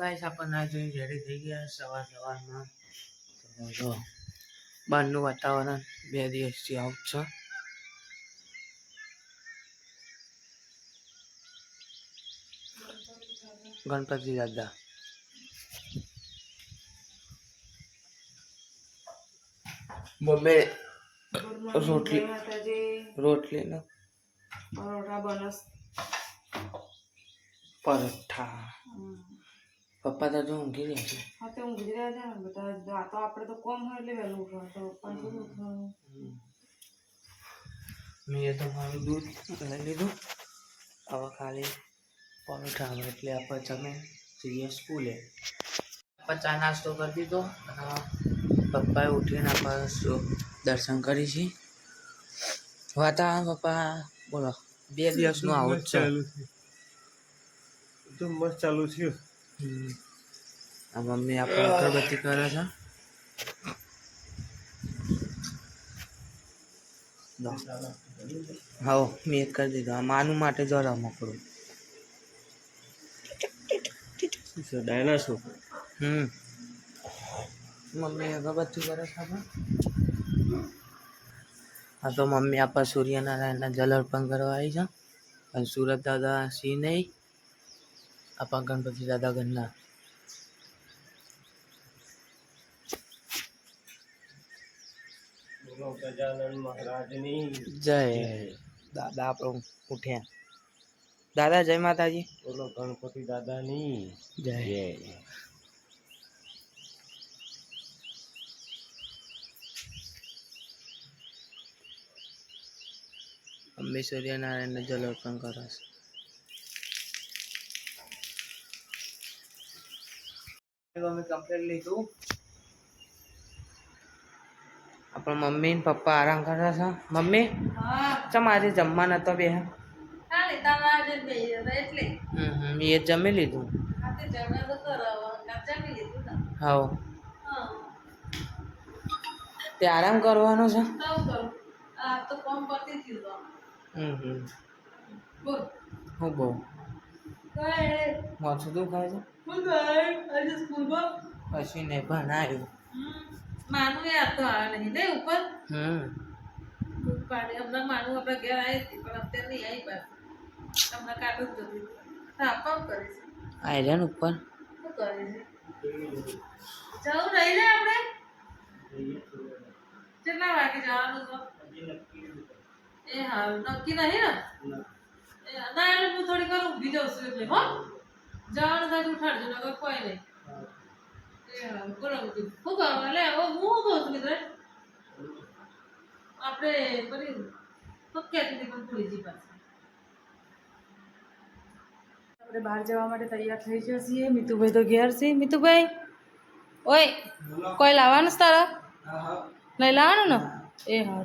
Guys આપણને આ જોઈને રેડી થઈ ગયા સવાર સવારમાં. જો બહારનું વાતાવરણ બે દિવસથી આવું છે. ગણપતિ દાદા. મમ્મી રોટલી રોટલી ને પરોઠા બનસ. પરોઠા. પપ્પા તો જો ઊંઘી રહ્યા છે. હા તો ઊંઘી રહ્યા છે ને બધા આ તો આપણે તો કોમ હોય એટલે વહેલું ઉઠવાનું તો પપ્પાને થોડું ઉઠવાનું? મેં તો મારું દૂધ લઈ લીધું. હવે ખાલી પરોઠા આવે એટલે આપણે જમે જઈએ સ્કૂલે. પપ્પા ચા નાસ્તો કરી દીધો અને પપ્પાએ ઉઠીને આપણે દર્શન કરી છે વાતાવરણ પપ્પા? બોલો. બે દિવસનું આવું જ છે. એકદમ મસ્ત ચાલુ થયું. આ મમ્મી આપણે અગરબત્તી કરે છે. હા મેં એક કરી દીધો. આ માનું માટે જરા મકડું ડાયનાસોર હમ. મમ્મી અગરબત્તી કરે છે આપણે? હા તો મમ્મી આપણા સૂર્યનારાયણના જલ અર્પણ કરવા આવી છે. અને સુરત દાદા સિંહ નહીં. આપણા ગણપતિ દાદા ગણના જય દાદા આપણું ઉઠ્યા. દાદા જય માતાજી. બોલો ગણપતિ દાદાની. જય. મમ્મી સૂર્યનારાયણને જલ અર્પણ કરે મમ્મી કમ્પ્લીટ લીધું. આપણા મમ્મી ને પપ્પા આરામ કરતા છે. મમ્મી હા. ચમ આજે જમવા નતો બે ખાલી તમારે બે એટલે. હમ હમ એ જમી લીધું? હા. તે આરામ કરવાનો છે? હું બહુ માથું તું ખાય છે? હું આજે સ્કૂલમાં? પછી નહીં ભણાયું. માનું યાદ તો આવે નહીં ને ઉપર? હમ. દૂધ હમણાં માનું આપણે ઘેર આવી હતી પણ અત્યારે નહીં આવી પાછી. હમણાં કાઢું જ જતી તો આપવા કરીશ આયરન ઉપર. શું કરીશ જવું નહીં ને આપણે? કેટલા વાગે જવાનું તો એ હા નક્કી નહીં ને? એ ના હું થોડી વાર ઊભી જાઉં છું એટલે હો. જવાનું થાય ઉઠાડજો નગર કોઈ નહીં. આપણે પેલી તો કહેતી પણ ભૂલી જઈ પાછી આપણે બહાર જવા માટે તૈયાર થઈ ગયા છીએ. મિતુભાઈ તો ઘેર છે. મિતુભાઈ ઓય કોઈ લાવવાનું તારા? નહીં લાવવાનું ને? એ હા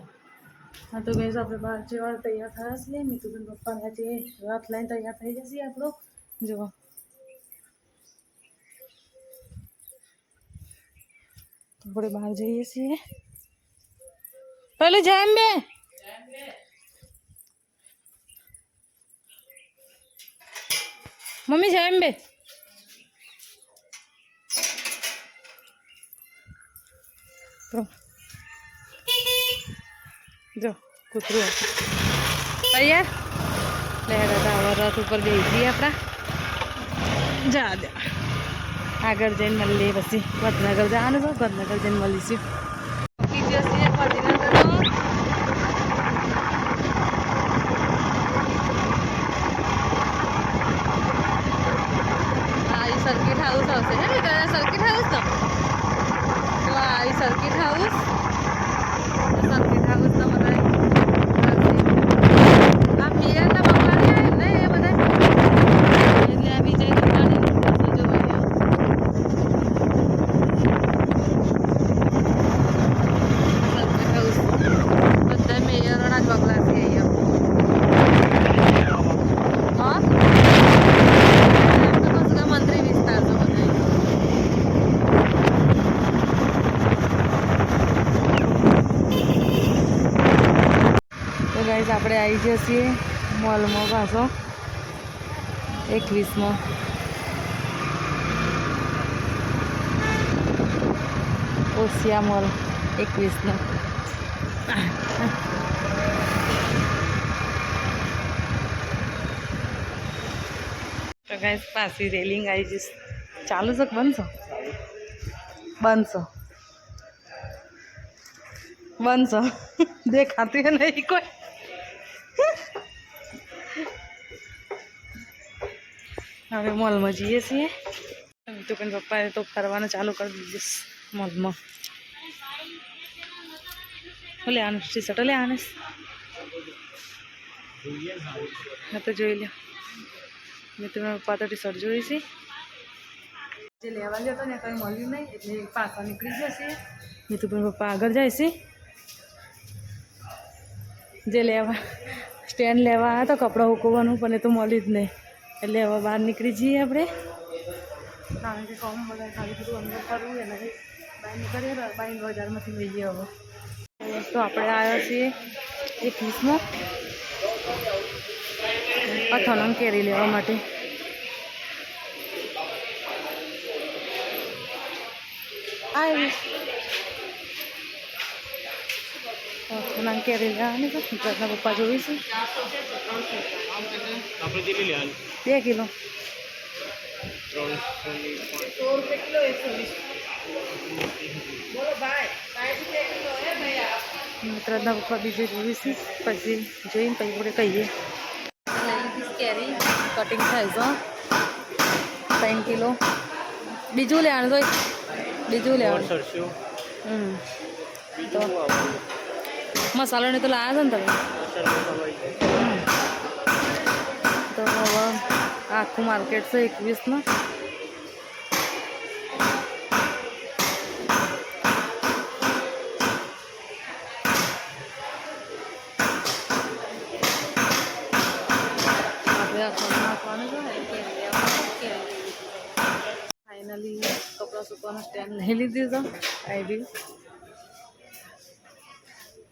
હા તો ગઈશ આપણે બહાર જવા તૈયાર થયા છીએ મિતુભાઈ પપ્પા આજે રાત લઈને તૈયાર થઈ જશે આપણો જુઓ તો આપણે બહાર જઈએ છીએ પેલું જેમ બે મમ્મી જેમ બે જો, કૂતરું. તૈયાર રથ ઉપર જઈએ આપણા. જા. આગળ જઈને મળીએ પછી. વડનગર જવાનું છે, વડનગર જઈને મળીશું. ગયા છીએ મોલમાં પાછો. એકવીસમાં. ઓસિયા મોલ એકવીસનો તો ગાઈસ પાછી રેલિંગ આવી જઈશ ચાલુ છે બનશો બનશો બનશો દેખાતી નહીં કોઈ. હવે મોલમાં જઈએ છીએ. તો કે પપ્પાએ તો ફરવાનું ચાલુ કરી દીધું મોલમાં. હું લે આનું ટી શર્ટ લે આનસ હા, તો જોઈ લે મેં તમે પપ્પા તો ટી શર્ટ જોઈ છે. જે લેવા જતો ને કંઈ મળ્યું નહીં, એટલે પાછા નીકળી જશે મેં તો પણ પપ્પા આગળ જાય છે. જે લેવા, સ્ટેન્ડ લેવા આવ્યા કપડાં ઉકવવાનું, પણ એ તો મળી જ નહીં. એટલે હવે બહાર નીકળી જઈએ આપણે. કારણ કે કોમ બધા ખાલી બધું અંદર કરવું નથી બહાર નીકળીએ તો બાઈન બજારમાંથી લઈએ હવે. તો આપણે આવ્યા છીએ એક વીસમાં અથાણું કેરી લેવા માટે. આવી અથાણું કેરી લેવાની છે ગુજરાતના પપ્પા કેટલી લેવાની બે કિલો. મિત્રના પપ્પા બીજું જોઈશું પછી જોઈને પછી આપણે કહીએ. કેરી કટિંગ થાય છે ત્રણ કિલો. બીજું લેવાનું તો બીજું લેવાનું. હમ. આવવાનું? મસાલો ને તો લાવ્યા છે ને તમે તો હવે આખું માર્કેટ છે એકવીસમાં લીધી. કપડાં સુકવાનું સ્ટેન્ડ લઈ લીધું છે આવી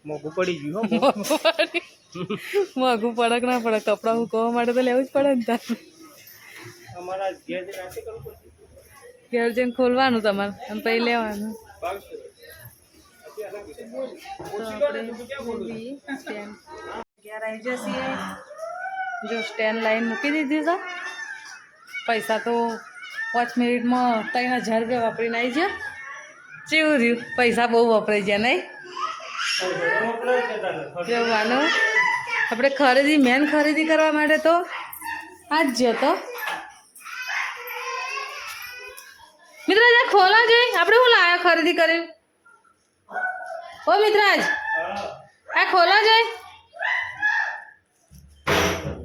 મોંઘું પડી ગયું હો મોઘું. પડક ના પડે કપડાં મૂકવા માટે તો લેવું જ પડે ને તાર. અમારા ઘેર જઈને ખોલવાનું તમારે અને પછી લેવાનું. ઘેર આવી જશે જો સ્ટેન્ડ લાઈન મૂકી દીધી છે. પૈસા તો પાંચ મિનિટમાં ત્રણ હજાર રૂપિયા વાપરીને આવી ગયા. ચેવું રહ્યું પૈસા બહુ વપરાઈ ગયા નહીં? જવાનું. આપણે ખરીદી મેન ખરીદી કરવા માટે તો આ જ તો. મિત્રાજ, આ ખોલા જોઈ. આપણે શું લાયા ખરીદી કરી? ઓ મિત્રાજ, આ ખોલા જોઈ.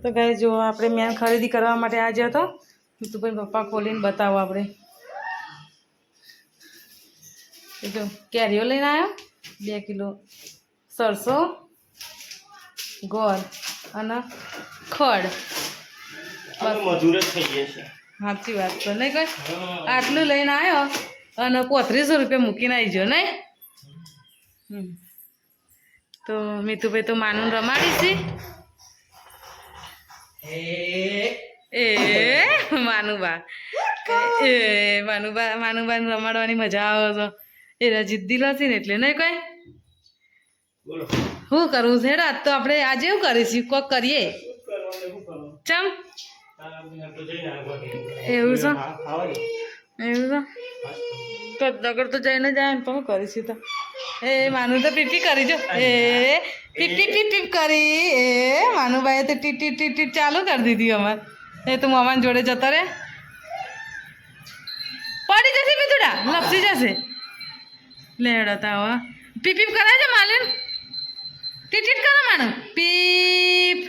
તો કહે જો આપણે મેન ખરીદી કરવા માટે આજે હતો મિતુભાઈ પપ્પા ખોલીને બતાવો આપણે. જો કેરીઓ લઈને આવ્યો? બે કિલો સરસો ગોળ અને ખડ. મજૂર જ થઈ જશે સાચી વાત તો નહીં કઈ આટલું લઈને આવ્યો અને પોત્રીસો રૂપિયા મૂકીને આવી ગયો નહીં? હમ. તો મીતુભાઈ તો માનું રમાડીશ એ માનુબા એ માનુબા માનુબાને રમાડવાની મજા આવે છે. એ જિદ્દી લસી ને એટલે નહીં કઈ? શું કરવું છે હેડો તો આપણે આજે એવું કરીશું કોક કરીએ. ચમ. એવું છે? એવું છે? તો દગડ તો જઈને જાય ને પણ કરીશું તો. એ માનું તો પીપી કરી જો. એ પીપ પીપ કરી. એ માનુભાઈએ તો ટી ટી ટી ટી ચાલુ કરી દીધી અમાર. એ તો મમાન જોડે જતા રે પડી જશે બીજુડા લપસી જશે? લેડા તા હવે પીપ પીપ કરે છે માલિન? ટીટ ટીટ કરો માનું પીપ.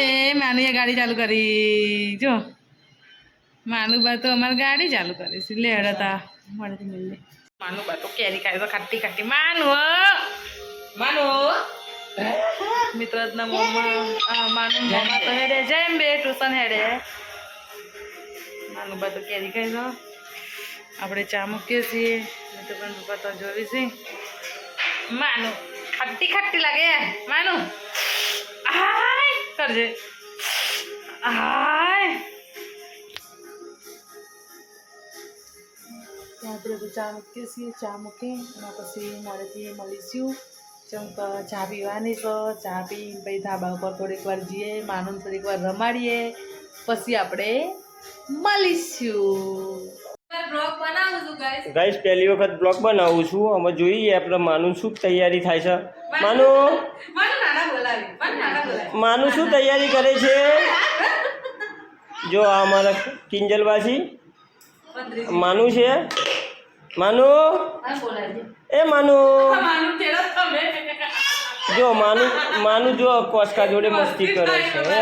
એ માનુએ ગાડી ચાલુ કરી. જો. માનુબા તો અમારે ગાડી ચાલુ કરી છે. લે હડતા મળે મિલે માનુબા તો કેરી ખાય તો ખાટી ખાટી. માનુ. માનુ મિત્રના મોમાં. આ માનુ મોમાં તો હેડે જેમ બે ટ્યુશન હેડે. માનુબા તો કેરી ખાય આપણે ચા મૂકીએ છીએ. તો પણ તો જોવી છે. માનુ ખાટી ખટ્ટી લાગે. માનુ. આય, કરજે. આય. ત્યાં આપણે તો ચા મૂકીએ છીએ, ચા મૂકી અને પછી મોડેથી મળીશું. ચમ ચા પીવાની છે ચા પી પછી ધાબા ઉપર થોડીક વાર જઈએ માનું થોડીક વાર રમાડીએ. પછી આપણે મળીશું. ગાઈસ પહેલી વખત બ્લોગ બનાવું છું. અમે જોઈએ આપણે માનું શું તૈયારી થાય છે. માનું? માનું શું તૈયારી કરે છે? જો આ અમારા કિંજલવાસી. માનું છે? માનું? એ માનું. જો માનું માનું જો કોસકા જોડે મસ્તી કરે છે હે.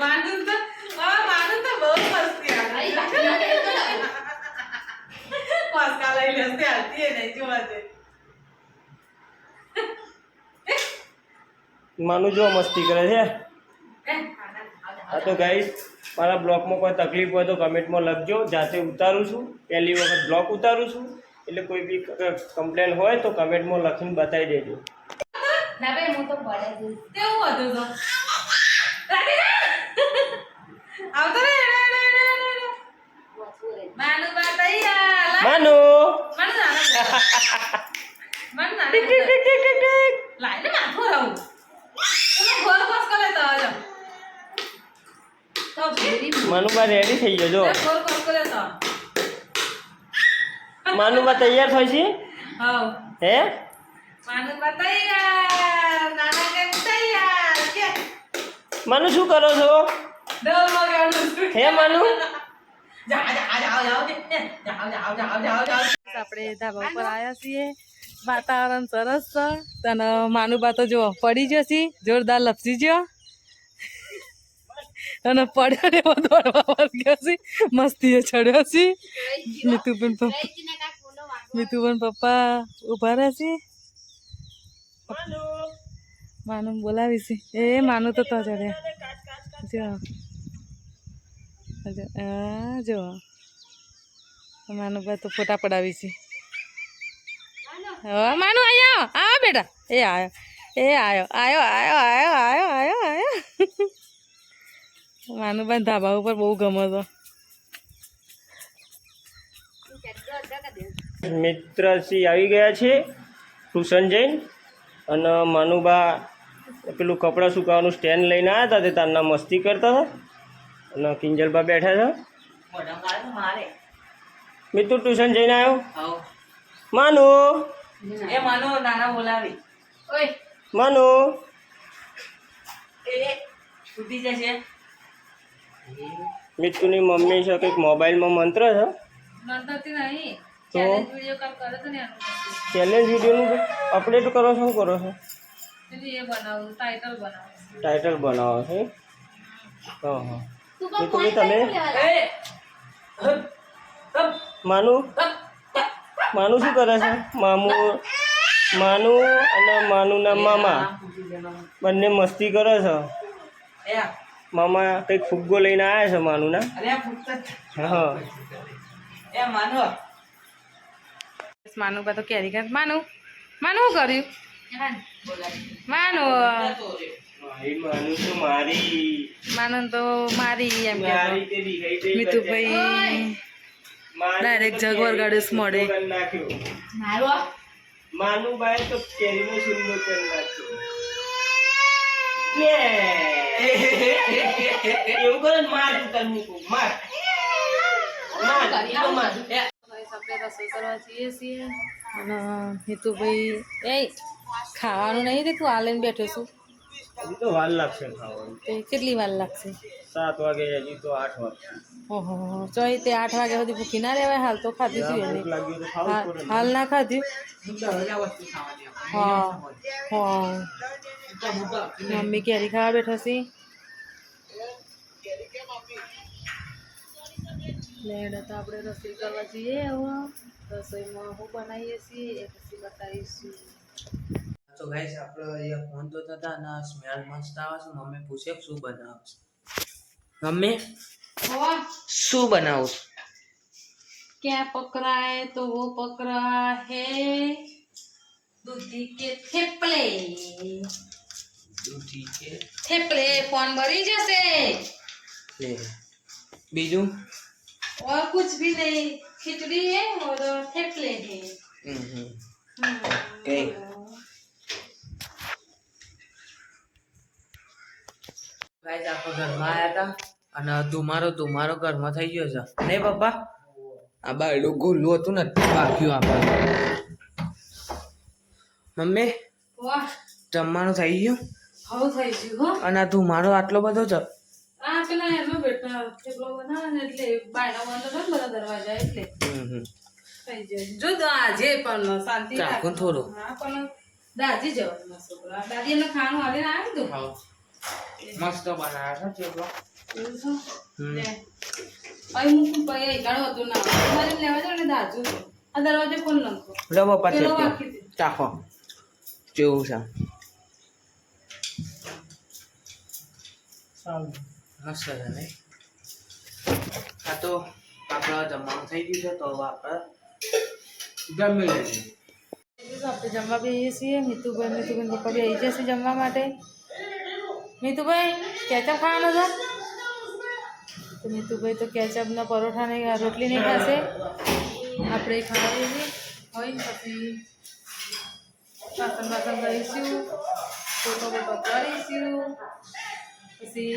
માનું તો હા માનું તો બહુ મસ્તી આવે કોસકા લઈ એ નહીં જોવા દે. માનું જો મસ્તી કરે છે. હા તો ગાઈસ મારા બ્લોગમાં કોઈ તકલીફ હોય તો કમેન્ટમાં લખજો. જાતે ઉતારું છું પહેલી વખત બ્લોગ ઉતારું છું. એટલે કોઈ બી કમ્પ્લેન હોય તો કમેન્ટમાં લખીને બતાવી દેજો. ના ભાઈ હું તો પડે કેવું હતું તો? આવતો એકવાર રેડી થઈ ગયો જો માનુબા તૈયાર થઈ છે હે માનુબા માનુ શું કરો છો હે માનુ આપણે ધાબા ઉપર આવ્યા છીએ વાતાવરણ સરસ છે અને માનુબા તો જો પડી જશે જોરદાર લપસી ગયો અને પડ્યો ને એવો દોડવા ગયો છે. મસ્તીએ ચડ્યો છે. મિતુબેન પપ્પા મિતુબેન પપ્પા ઊભા રહ્યા છે. માનું બોલાવી છે. એ માનું તો તો ચડે જો. જો. માનુભાઈ તો ફોટા પડાવી છે. હવે માનું આયો. આ બેટા. એ આયો. એ આયો આયો. આયો આયો આયો આયો આયો. માનુભાઈ ધાબા ઉપર બહુ ગમે તો. મિત્રશ્રી આવી ગયા છે ટ્યુશન જઈને અને માનુબા પેલું કપડાં સુકાવાનું સ્ટેન્ડ લઈને આવ્યા હતા તે તારના મસ્તી કરતા હતા અને કિંજલબા બેઠા હતા. મિત્ર ટ્યુશન જઈને આવ્યો? માનુ? એ માનો નાના બોલાવી. માનુ? એ જશે. મિત્રુની મમ્મી છે કંઈક મોબાઈલમાં મંત્ર છે? મંતરથી તો? ચેલેન્જ વીડિયો કોલ કરે તો ને એનું. ચેલેન્જ વિડીયોનું અપડેટ કરો છો શું કરો છો? એટલે ટાઇટલ બનાવો છો? હા. હા મિત્રુભાઈ તમે? માનું માનુ? માનુ શું કરે છે? મામુ માનુ અને માનુના મામા. બંને મસ્તી કરે છે? મામા કંઈક ફુગ્ગો લઈને આવ્યા છે માનુના. હા. એ માનુ માનુ કા તો કેરી કા માનુ માનુ શું કર્યું? માનુ માનુ તો મારી. એમ કે. મિતુભાઈ. ડાયરેક્ટ જગવર ગાડીસ મળે માનુભાઈ તો કેરીનો સુંદર કરી નાખ્યો. એવું કરે માર તું મૂકું માર. માર ઈ તો માર. આપણે રસોઈ કરવા જઈએ છીએ. અને મીતુભાઈ એ ખાવાનું નહીં રે તું આ લઈને બેઠો છું. હજી તો વાર લાગશે ખાવાનું. કેટલી વાર લાગશે? સાત વાગે હજી તો આઠ વાગે. ઓહો ચોય તે આઠ વાગ્યા સુધી ભૂખી ના રહેવાય? હાલ તો ખાધી હતી ભૂખ એને. તો. હાલ ના ખાધી. હા હા. મમ્મી કેરી ખાવા બેઠા છે? લેડ તો આપણે રસોઈ કરવા જઈએ હવે. રસોઈમાં હું બનાવીએ છીએ એ પછી બતાવીશું. તો ગાઈસ આપણે અહીંયા ફોન તો થતા અને સ્મેલ મસ્ત આવે છે મમ્મી પૂછે કે શું બનાવો છો મમ્મી શું બનાવું છું क्या पकड़ा है तो वो पकड़ा है दूधी के थेपले દૂધી છે થેપલે ફોન ભરી જશે લે બીજું और कुछ भी नहीं खिचड़ी है और थेपले है હમ હમ हम्म, કઈ આખો ઘરમાં આવ્યા હતા અને ધુમારો ધુમારો ઘરમાં થઈ ગયો છે. નહીં પપ્પા? આ બાયડું ગોલું હતું ને બાક્યું આપણે મમ્મી જમવાનું થઈ ગયું? હવ થઈ ગયું હો. અને આ ધુમારો આટલો બધો છે? આ પેલા એમાં બેઠા થેપલો બનાવે એટલે બાયના બંધ કરે બધા દરવાજા એટલે જો આજે પણ શાંતિ રાખો. થોડું. હા પણ દાદી જવાનું છોકરા. દાદી એમને ખાવાનું આવીને આવ્યું તું હા મસ્ત બનાવ્યા છે. અહીં ના. તમારે લેવા જાવ ને દાજુ આ દરવાજો નાખો. ચાખો. મસ્ત આ તો આપણે જમવાનું થઈ ગયું છે તો હવે આપણે જમી લઈએ. આપણે જમવા બેસીએ છીએ. મિતુભાઈ મિતુભાઈ પપ્પા બી આવી જશે જમવા માટે. મિતુભાઈ કેચઅપ ખાવાનો છે? તો મિતુભાઈ તો કેચઅપના પરોઠા નહીં રોટલી નહીં ખાશે. આપણે ખાવાની હોય ને પછી વાસણ વાસણ કરીશું, ફોટો બોટો કરીશું પછી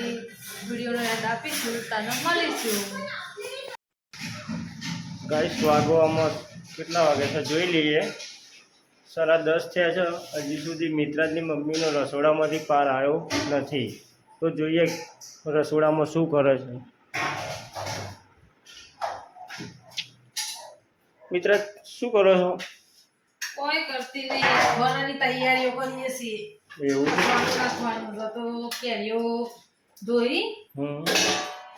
વિડીયોનો યાદ આપીશું તાને મળીશું. ગાઈસ વાગવામાં કેટલા વાગે છે? જોઈ લઈએ. સાડા દસ થયા છે. હજી સુધી મિત્રાજની મમ્મીનો રસોડામાંથી પાર આવ્યો નથી. તો જોઈએ રસોડામાં શું કરે છે. મિત્ર શું કરો છો? કોઈ કરતી નહીં. ભણવાની તૈયારીઓ કરીએ છીએ. એવું તો કેરીઓ ધોઈ હમ.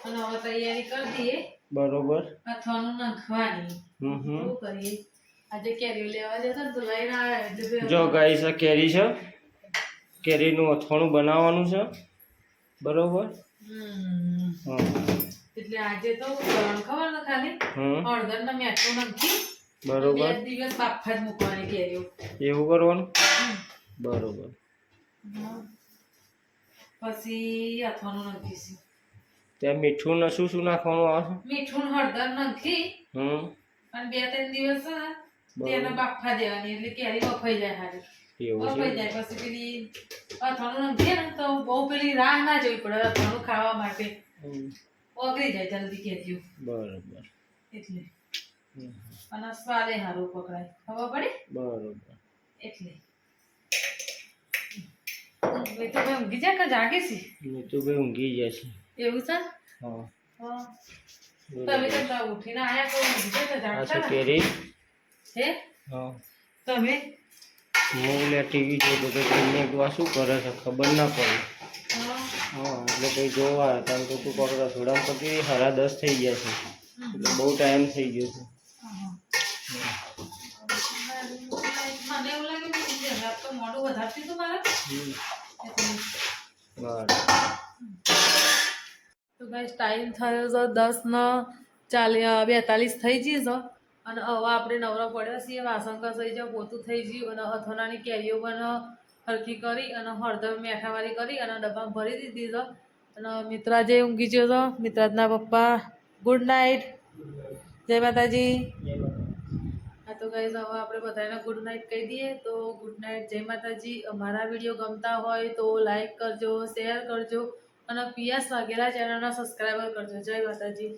અને હવે તૈયારી કરી દઈએ. બરોબર. અથવાનું નાખવાની. શું કરીએ. આજે જો ગાઈસ આ કેરી છે. કેરીનું અથાણું બનાવવાનું છે. બરોબર. એટલે આજે તો ખબર ન ખાલી? હળદર ને મીઠું નાખી બરોબર. દિવસ બાફા જ મૂકવાની કેરીઓ. એવું કરવાનું? બરોબર. પછી અથવાનું નાખીશું ત્યાં મીઠું ને શું શું નાખવાનું આવે મીઠું હળદર નાખી હમ. અને બે ત્રણ દિવસ છે તેને બાફા દેવાની એટલે કેરી બફાઈ જાય હારી. બફાઈ છે? જાય પછી પેલી અથાણું નાખીએ ને તો બહુ પેલી રાહ ના જોવી પડે અથાણું ખાવા માટે. ઓગળી જાય જલ્દી કેરીઓ બરોબર. એટલે. અને સ્વાદે સારું પકડાય. ખબર પડે? બરોબર. એટલે. એ ઊંઘી જાય કે જાગે છે? નીતુભાઈ ઊંઘી ગયા છે એવું છે? હા. હા. તમે તો ઉઠીને આયા તો ઊંઘી જાય જાગતા હે? હા. તમે? ટીવી જોતો બધું તમને શું કરે છે ખબર ના પડે. હા. એટલે કંઈ જોવા કારણ કે તું પકડા થોડા પછી હરા દસ થઈ ગયા છે. એટલે બહુ ટાઈમ થઈ ગયો છે. મને એવું લાગે કે વધારતી મારે. તો ગાઈસ ટાઈમ થયો છે દસ ને ચાલી બેતાલીસ થઈ જઈશ છે. અને હવે આપણે નવરો પડ્યા છીએ વાસણ કસાઈ જાવ પોતું થઈ ગયું અને અથોનાની કેરીઓ પણ હરખી કરી અને હળદર મેઠાવાળી કરી અને ડબ્બામાં ભરી દીધી છે. અને મિત્રા જે ઊંઘી ગયો તો મિત્રાજના પપ્પા ગુડ નાઇટ જય માતાજી. હા તો ગાઈઝ હવે આપણે બધાને ગુડ નાઇટ કહી દઈએ. તો ગુડ નાઇટ જય માતાજી. અમારા વીડિયો ગમતા હોય તો લાઈક કરજો શેર કરજો અને પીએસ વાઘેલા ચેનલના સબસ્ક્રાઈબર કરજો. જય માતાજી.